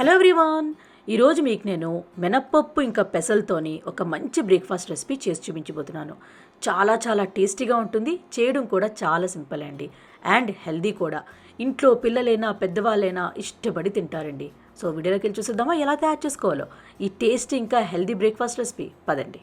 Hello everyone. ఈరోజు మీకు నేను మినప్పప్పు ఇంకా పెసలతోని ఒక మంచి బ్రేక్ఫాస్ట్ రెసిపీ చేసి చూపించబోతున్నాను. చాలా చాలా టేస్టీగా ఉంటుంది చేయడం కూడా చాలా సింపుల్ అండి అండ్ హెల్దీ కూడా. ఇంట్లో పిల్లలైనా పెద్దవాళ్ళైనా ఇష్టపడి తింటారండి. సో వీడియోలోకి వెళ్ళి చూసేద్దామా ఎలా తయారు చేసుకోవాలో? ఈ టేస్ట్ ఇంకా హెల్దీ బ్రేక్ఫాస్ట్ రెసిపీ. పదండి.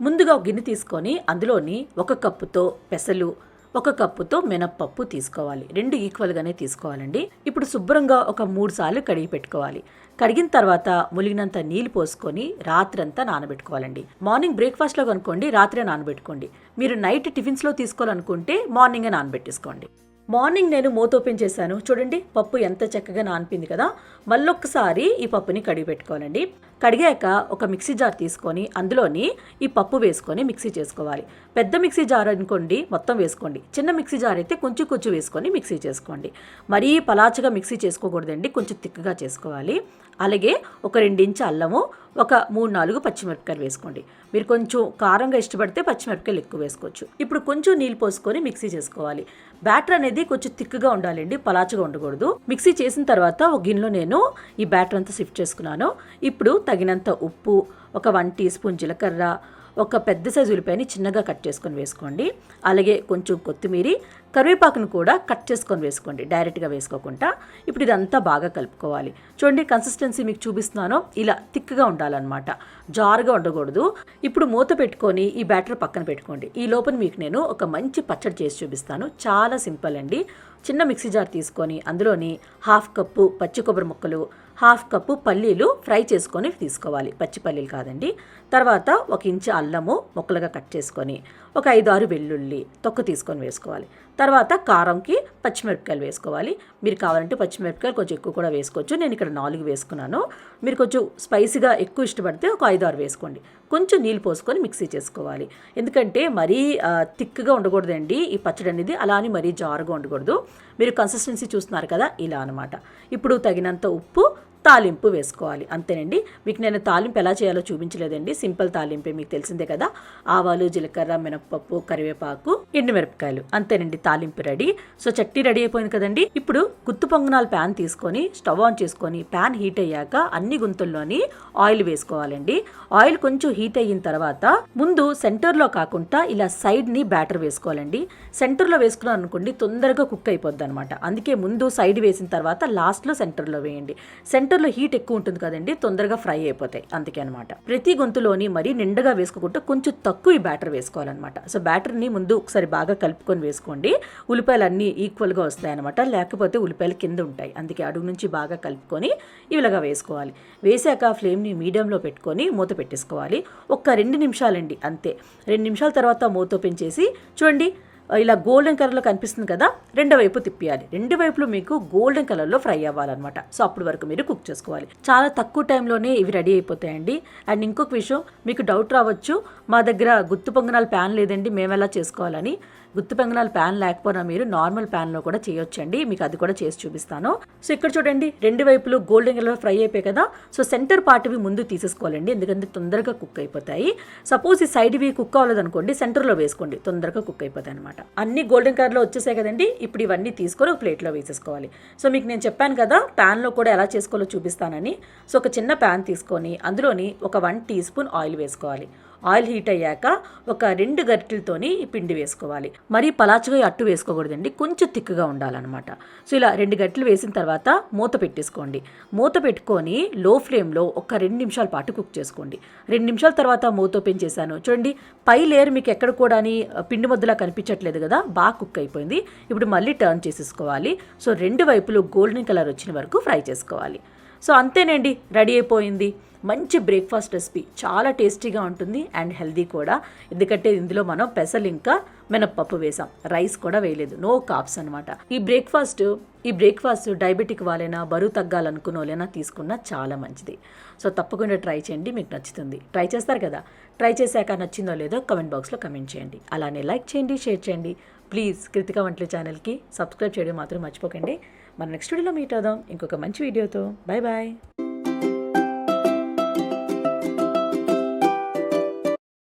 ముందుగా ఒక గిన్నె తీసుకొని అందులోని ఒక కప్పుతో పెసలు ఒక కప్పుతో మినప్పప్పు తీసుకోవాలి. రెండు ఈక్వల్గానే తీసుకోవాలండి. ఇప్పుడు శుభ్రంగా ఒక మూడు సార్లు కడిగి పెట్టుకోవాలి. కడిగిన తర్వాత ములిగినంత నీళ్ళు పోసుకొని రాత్రంతా నానబెట్టుకోవాలండి. మార్నింగ్ బ్రేక్ఫాస్ట్లో కనుక్కోండి రాత్రే నానబెట్టుకోండి. మీరు నైట్ టిఫిన్స్లో తీసుకోవాలనుకుంటే మార్నింగే నానబెట్టేసుకోండి. మార్నింగ్ నేను మూత ఓపెన్ చేశాను చూడండి పప్పు ఎంత చక్కగా నానిపింది కదా. మళ్ళొక్కసారి ఈ పప్పుని కడిగి పెట్టుకోవాలండి కడిగాక ఒక మిక్సీ జార్ తీసుకొని అందులోని ఈ పప్పు వేసుకొని మిక్సీ చేసుకోవాలి. పెద్ద మిక్సీ జార్ అనుకోండి మొత్తం వేసుకోండి. చిన్న మిక్సీ జార్ అయితే కొంచెం కొంచెం వేసుకొని మిక్సీ చేసుకోండి. మరీ పలాచగా మిక్సీ చేసుకోకూడదండి కొంచెం తిక్కగా చేసుకోవాలి. అలాగే ఒక రెండించి అల్లము ఒక మూడు నాలుగు పచ్చిమిరపకాయలు వేసుకోండి. మీరు కొంచెం కారంగా ఇష్టపడితే పచ్చిమిరపకాయలు ఎక్కువ వేసుకోవచ్చు. ఇప్పుడు కొంచెం నీళ్ళు పోసుకొని మిక్సీ చేసుకోవాలి. బ్యాటర్ అనేది కొంచెం థిక్గా ఉండాలండి పలాచగా ఉండకూడదు. మిక్సీ చేసిన తర్వాత ఒక గిన్నెలో నేను ఈ బ్యాటర్ అంతా షిఫ్ట్ చేసుకున్నాను. ఇప్పుడు తగినంత ఉప్పు ఒక వన్ టీ స్పూన్ జీలకర్ర ఒక పెద్ద సైజు ఉల్లిపాయని చిన్నగా కట్ చేసుకొని వేసుకోండి. అలాగే కొంచెం కొత్తిమీర కరివేపాకును కూడా కట్ చేసుకొని వేసుకోండి. డైరెక్ట్గా వేసుకోకుండా ఇప్పుడు ఇదంతా బాగా కలుపుకోవాలి. చూడండి కన్సిస్టెన్సీ మీకు చూపిస్తున్నాను. ఇలా థిక్గా ఉండాలన్నమాట. జారుగా ఉండకూడదు. ఇప్పుడు మూత పెట్టుకొని ఈ బ్యాటర్ పక్కన పెట్టుకోండి. ఈ లోపల మీకు నేను ఒక మంచి పచ్చడి చేసి చూపిస్తాను. చాలా సింపుల్ అండి. చిన్న మిక్సీ జార్ తీసుకొని అందులోని హాఫ్ కప్పు పచ్చి కొబ్బరి ముక్కలు హాఫ్ కప్పు పల్లీలు ఫ్రై చేసుకొని తీసుకోవాలి. పచ్చి పల్లీలు కాదండి. తర్వాత ఒక ఇంచు అల్లము ముక్కలుగా కట్ చేసుకొని ఒక ఐదు ఆరు వెల్లుల్లి తొక్క తీసుకొని వేసుకోవాలి. తర్వాత కారంకి పచ్చిమిరపకాయలు వేసుకోవాలి. మీరు కావాలంటే పచ్చిమిరపకాయలు కొంచెం ఎక్కువ కూడా వేసుకోవచ్చు. నేను ఇక్కడ నాలుగు వేసుకున్నాను. మీరు కొంచెం స్పైసీగా ఎక్కువ ఇష్టపడితే ఒక ఐదు ఆరు వేసుకోండి. కొంచెం నీళ్ళు పోసుకొని మిక్సీ చేసుకోవాలి. ఎందుకంటే మరీ థిక్గా ఉండకూడదండి. ఈ పచ్చడి అనేది అలా అని మరీ జారుగా ఉండకూడదు. మీరు కన్సిస్టెన్సీ చూస్తున్నారు కదా ఇలా అనమాట ఇప్పుడు తగినంత ఉప్పు తాలింపు వేసుకోవాలి. అంతేనండి. మీకు నేను తాలింపు ఎలా చేయాలో చూపించలేదండి. సింపుల్ తాలింపే మీకు తెలిసిందే కదా. ఆవాలు జీలకర్ర మినప్పప్పు కరివేపాకు ఎండుమిరపకాయలు. అంతేనండి. తాలింపు రెడీ. సో చట్నీ రెడీ అయిపోయింది కదండి. ఇప్పుడు గుత్తు పొంగనాల ప్యాన్ తీసుకొని స్టవ్ ఆన్ చేసుకొని ప్యాన్ హీట్ అయ్యాక అన్ని గుంతుల్లోని ఆయిల్ వేసుకోవాలండి. ఆయిల్ కొంచెం హీట్ అయిన తర్వాత ముందు సెంటర్లో కాకుండా ఇలా సైడ్ని బ్యాటర్ వేసుకోవాలండి. సెంటర్లో వేసుకున్నాం అనుకోండి తొందరగా కుక్ అయిపోద్ది అనమాట అందుకే ముందు సైడ్ వేసిన తర్వాత లాస్ట్లో సెంటర్లో వేయండి. సెంటర్ సెంటర్లో హీట్ ఎక్కువ ఉంటుంది కదండి తొందరగా ఫ్రై అయిపోతాయి. అందుకే అనమాట ప్రతి గొంతులోని మరీ నిండగా వేసుకోకుండా కొంచెం తక్కువ ఈ బ్యాటర్ వేసుకోవాలన్నమాట. సో బ్యాటర్ని ముందు ఒకసారి బాగా కలుపుకొని వేసుకోండి. ఉల్లిపాయలు అన్నీ ఈక్వల్గా వస్తాయన్నమాట. లేకపోతే ఉల్లిపాయలు కింద ఉంటాయి. అందుకే అడుగు నుంచి బాగా కలుపుకొని ఇలాగా వేసుకోవాలి. వేసాక ఫ్లేమ్ని మీడియంలో పెట్టుకొని మూత పెట్టేసుకోవాలి. ఒక్క రెండు నిమిషాలండి అంతే. రెండు నిమిషాల తర్వాత మూత పెంచేసి చూడండి ఇలా గోల్డెన్ కలర్లో కనిపిస్తుంది కదా రెండో వైపు తిప్పియాలి. రెండు వైపులు మీకు గోల్డెన్ కలర్లో ఫ్రై అవ్వాలన్నమాట. సో అప్పటి వరకు మీరు కుక్ చేసుకోవాలి. చాలా తక్కువ టైంలోనే ఇవి రెడీ అయిపోతాయండి. అండ్ ఇంకొక విషయం మీకు డౌట్ రావచ్చు మా దగ్గర గుత్తు పొంగనాల ప్యాన్ లేదండి మేము ఎలా చేసుకోవాలని. గుత్తు పొంగనాల ప్యాన్ లేకపోయినా మీరు నార్మల్ ప్యాన్లో కూడా చేయొచ్చండి మీకు అది కూడా చేసి చూపిస్తాను. సో ఇక్కడ చూడండి రెండు వైపులు గోల్డెన్ కలర్ ఫ్రై అయిపోయి కదా సో సెంటర్ పార్ట్వి ముందు తీసేసుకోవాలండి ఎందుకంటే తొందరగా కుక్ అయిపోతాయి. సపోజ్ ఈ సైడ్వి కుక్ అవ్వలేదనుకోండి సెంటర్లో వేసుకోండి తొందరగా కుక్ అయిపోతాయి అనమాట అన్ని గోల్డెన్ కలర్లో వచ్చేసాయి కదండి ఇప్పుడు ఇవన్నీ తీసుకొని ఒక ప్లేట్లో వేసేసుకోవాలి. సో మీకు నేను చెప్పాను కదా ప్యాన్లో కూడా ఎలా చేసుకోవాలో చూపిస్తానని. సో ఒక చిన్న ప్యాన్ తీసుకొని అందులోని ఒక వన్ టీ స్పూన్ ఆయిల్ వేసుకోవాలి. ఆయిల్ హీట్ అయ్యాక ఒక రెండు గరిటెలతోని పిండి వేసుకోవాలి. మరీ పలాచగా అట్టు వేసుకోకూడదండి. కొంచెం తిక్కుగా ఉండాలన్నమాట. సో ఇలా రెండు గరిటెలు వేసిన తర్వాత మూత పెట్టేసుకోండి. మూత పెట్టుకొని లో ఫ్లేమ్లో ఒక రెండు నిమిషాల పాటు కుక్ చేసుకోండి. రెండు నిమిషాల తర్వాత మూత ఓపెన్ చేశాను. చూడండి పై లేయర్ మీకు ఎక్కడ కూడా పిండి ముద్దలా కనిపించట్లేదు కదా బాగా కుక్ అయిపోయింది. ఇప్పుడు మళ్ళీ టర్న్ చేసేసుకోవాలి. సో రెండు వైపులు గోల్డెన్ కలర్ వచ్చిన వరకు ఫ్రై చేసుకోవాలి. సో అంతేనండి రెడీ అయిపోయింది. మంచి బ్రేక్ఫాస్ట్ రెసిపీ చాలా టేస్టీగా ఉంటుంది అండ్ హెల్దీ కూడా. ఎందుకంటే ఇందులో మనం పెసలు ఇంకా మినప్పప్పు వేసాం. రైస్ కూడా వేయలేదు. నో కాప్స్ అనమాట ఈ బ్రేక్ఫాస్ట్ ఈ బ్రేక్ఫాస్ట్ డయాబెటిక్ వాళ్ళైనా బరువు తగ్గాలనుకునేవాళ్ళైనా తీసుకున్నా చాలా మంచిది. సో తప్పకుండా ట్రై చేయండి. మీకు నచ్చుతుంది. ట్రై చేస్తారు కదా? ట్రై చేశాక నచ్చిందో లేదో కమెంట్ బాక్స్లో కమెంట్ చేయండి. అలానే లైక్ చేయండి షేర్ చేయండి. ప్లీజ్ కృతిక వంటల ఛానల్కి సబ్స్క్రైబ్ చేయడం మాత్రం మర్చిపోకండి. మన నెక్స్ట్ వీడియోలో మీట్ అవుదాం. ఇంకొక మంచి వీడియోతో బాయ్ బాయ్